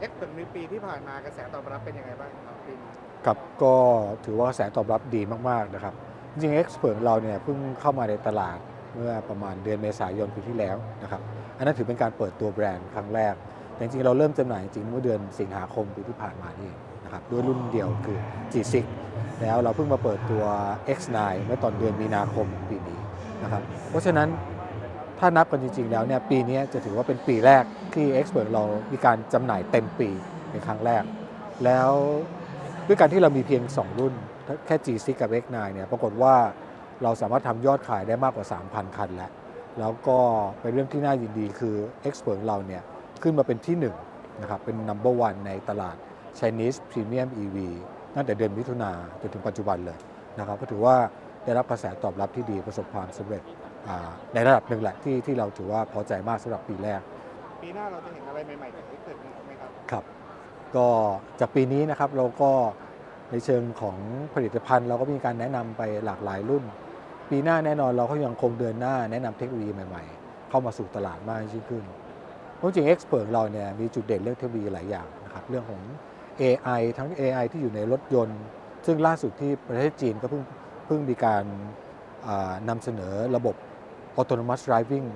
เอ็กซ์ถึงในปีที่ผ่านมากระแสตอบรับเป็นยังไงบ้างครับปีนี้ครับก็ถือว่ากระแสตอบรับดีมาก ๆ นะครับ จริงๆ Expert ของเราเนี่ยเพิ่งเข้ามาในตลาดเมื่อประมาณเดือนเมษายนปีที่แล้วนะครับ อันนั้นถือเป็นการเปิดตัวแบรนด์ครั้งแรก แต่จริงๆ เราเริ่มจำหน่ายจริงเมื่อเดือนสิงหาคมปีที่ผ่านมานี่เองนะครับด้วยรุ่นเดียวคือ G6 แล้วเราเพิ่งมาเปิดตัว X9 เมื่อตอนเดือนมีนาคมปีนี้นะครับ เพราะฉะนั้น ถ้านับกันจริง ๆ แล้วเนี่ยปีนี้จะถือว่าเป็นปีแรกที่ Expert เรามีการจำหน่ายเต็มปีเป็นครั้งแรก แล้วด้วยการที่เรามีเพียง 2 รุ่นแค่ G6 กับ X9 เนี่ยปรากฏว่าเราสามารถทำยอดขายได้มากกว่า 3,000 คันแล้ว แล้วก็เป็นเรื่องที่น่ายินดีคือ Expert เราเนี่ยขึ้นมาเป็นที่1นะครับเป็น number one ในตลาด Chinese Premium EV ตั้งแต่เดือนมิถุนาจนถึงปัจจุบันเลยนะครับก็ถือว่าได้รับกระแสตอบรับที่ดีประสบความสำเร็จ ในระดับหนึ่งแหละที่ที่เราถือว่าพอใจมากสำหรับปีแรก ปีหน้าเราจะเห็นอะไรใหม่ๆจากเอ็กซ์ถึงไหมครับครับ ก็จากปีนี้นะครับเราก็ในเชิงของผลิตภัณฑ์ เราก็มีการแนะนำไปหลากหลายรุ่น ปีหน้าแน่นอนเราก็ยังคงเดินหน้าแนะนำเทคโนโลยีใหม่ๆ เข้ามาสู่ตลาดมากยิ่งขึ้นเพราะจริง Expert ของเราเนี่ยมีจุดเด่นเรื่องเทคโนโลยีหลายอย่างนะครับเรื่องของ AI ทั้ง AI ที่อยู่ในรถยนต์ ซึ่งล่าสุดที่ประเทศจีนก็เพิ่งเพิ่งมีการอ่านำเสนอระบบ Autonomous Driving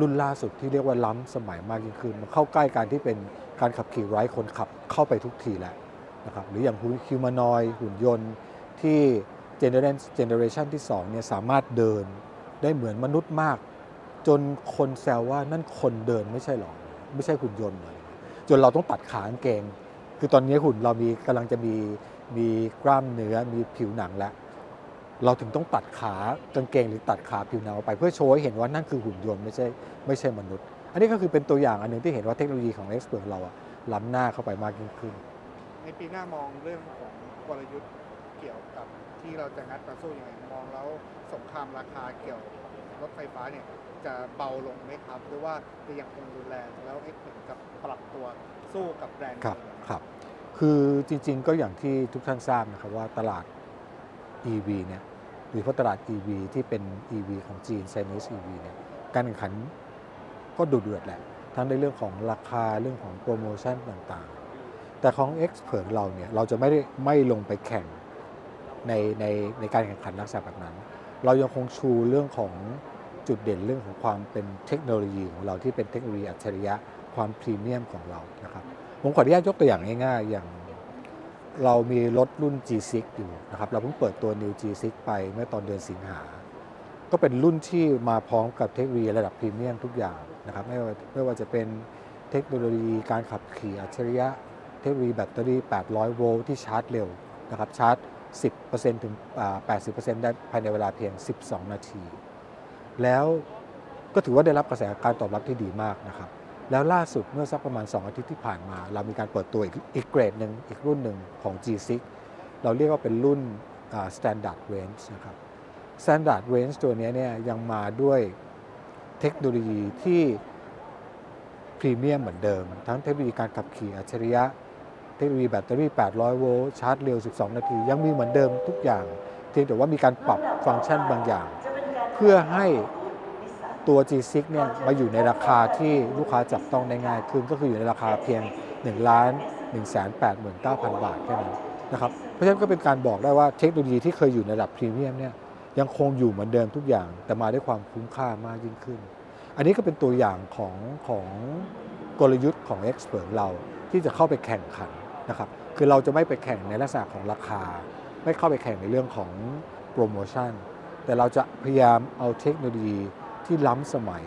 รุ่นล่าสุดที่เรียกว่าล้ำสมัยมากยิ่งขึ้น มันเข้าใกล้การที่เป็นการขับขี่ไร้คนขับเข้าไปทุกทีแล้วนะครับหรืออย่างฮิวแมนอยหุ่นยนต์ที่เจเนเรเจเนเรชันที่2เนี่ยสามารถเดินได้เหมือนมนุษย์มาก จนคนแซวว่านั่นคนเดินไม่ใช่หรอไม่ใช่หุ่นยนต์เลยจนเราต้องตัดขากางเกง คือตอนนี้หุ่นเรามีกำลังจะมีมีกล้ามเนื้อมีผิวหนังแล้ว เราถึงต้องตัดขากางเกงหรือตัดขาผิวหนังออกไป เพื่อโชว์ให้เห็นว่านั่นคือหุ่นยนต์ไม่ใช่ไม่ใช่มนุษย์ อันนี้ก็คือเป็นตัวอย่างอันหนึ่งที่เห็นว่าเทคโนโลยีของ Expert เราอะล้ำหน้าเข้าไปมากยิ่งขึ้น ในปีหน้ามองเรื่องของกลยุทธ์เกี่ยวกับที่เราจะงัดมาสู้ยังไงมองแล้วสงครามราคาเกี่ยวรถไฟฟ้าเนี่ยจะเบาลงไหมครับ หรือว่าจะยังคงรุนแรงแล้วเอ็กซ์ถึงกับปรับตัวสู้กับแบรนด์ครับอื่นครับ คือจริงๆก็อย่างที่ทุกท่านทราบนะครับว่าตลาด EV เนี่ยหรือพราะตลาด EV ที่เป็น EV ของจีน Chinese EV เนี่ยการแข่งขันก็ดุเดือดแหละ ทั้งในเรื่องของราคาเรื่องของโปรโมชั่นต่างๆ แต่ของ x p e r t เราเนี่ยเราจะไม่ได้ไม่ลงไปแข่งในในในการแข่งขันลักษณะแบบนั้น เรายังคงชูเรื่องของจุดเด่นเรื่องของความเป็นเทคโนโลยีของเราที่เป็นเทคโนโลยีอัจฉริยะความพรีเมียมของเรานะครับผมขออนุญาตยกตัวอย่างง่ายๆอย่าง เรามีรถรุ่น G6 อยู่นะครับ เราเพิ่งเปิดตัว New G6 ไปเมื่อตอนเดือนสิงหา ก็เป็นรุ่นที่มาพร้อมกับเทคโนโลยีระดับพรีเมียมทุกอย่างนะครับไม่ว่าไม่ว่าจะเป็นเทคโนโลยีการขับขี่อัจฉริยะ เทคโนโลยีแบตเตอรี่ 800 โวลต์ที่ชาร์จเร็วนะครับชาร์จ 10%ถึง 80%ได้ภายในเวลาเพียง 12 นาที แล้วก็ถือว่าได้รับกระแสการตอบรับที่ดีมากนะครับ แล้วล่าสุดเมื่อสักประมาณ 2 อาทิตย์ที่ผ่านมา เรามีการเปิดตัวอีกอีกเกรดหนึ่งอีกรุ่นหนึ่งของ G6 เราเรียกว่าเป็นรุ่น Standard Range นะครับ Standard Range ตัวนี้เนี่ยยังมาด้วยเทคโนโลยีที่พรีเมียมเหมือนเดิม ทั้งเทคโนโลยีการขับขี่อัจฉริยะ เทคโนโลยีแบตเตอรี่ 800 โวลต์ชาร์จเร็ว 12 นาที ยังมีเหมือนเดิมทุกอย่าง เพียงแต่ว่ามีการปรับฟังก์ชันบางอย่าง เพื่อให้ ตัว G6 เนี่ยมาอยู่ในราคาที่ลูกค้าจับต้องได้ง่ายขึ้น ก็คืออยู่ในราคาเพียง1ล้าน1 8 9 0 0 0 บาทแค่นั้นนะครับเพราะฉะนั้นก็เป็นการบอกได้ว่าเทคโนโลยีที่เคยอยู่ในระดับพรีเมียมเนี่ยยังคงอยู่เหมือนเดิมทุกอย่าง แต่มาด้วยความคุ้มค่ามากยิ่งขึ้น อันนี้ก็เป็นตัวอย่างของของกลยุทธ์ของ Expert เราที่จะเข้าไปแข่งขันนะครับคือเราจะไม่ไปแข่งในลักษณะของราคา ไม่เข้าไปแข่งในเรื่องของโปรโมชั่นแต่เราจะพยายามเอาเทคโนโลยี ที่ล้ำสมัย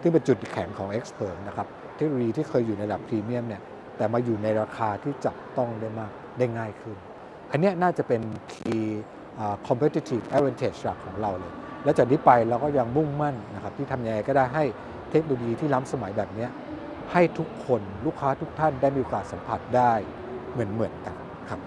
ที่เป็นจุดแข็งของ Expert นะครับเทคโนโลยีที่เคยอยู่ในระดับพรีเมียมเนี่ยแต่มาอยู่ในราคาที่จับต้องได้มากได้ง่ายขึ้น อันนี้น่าจะเป็น key competitive advantage หลักของเราเลย และจากนี้ไปเราก็ยังมุ่งมั่นนะครับที่ทำยังไงก็ได้ให้เทคโนโลยีที่ล้ำสมัยแบบนี้ให้ทุกคนลูกค้าทุกท่านได้มีโอกาสสัมผัสได้เหมือนๆกันครับ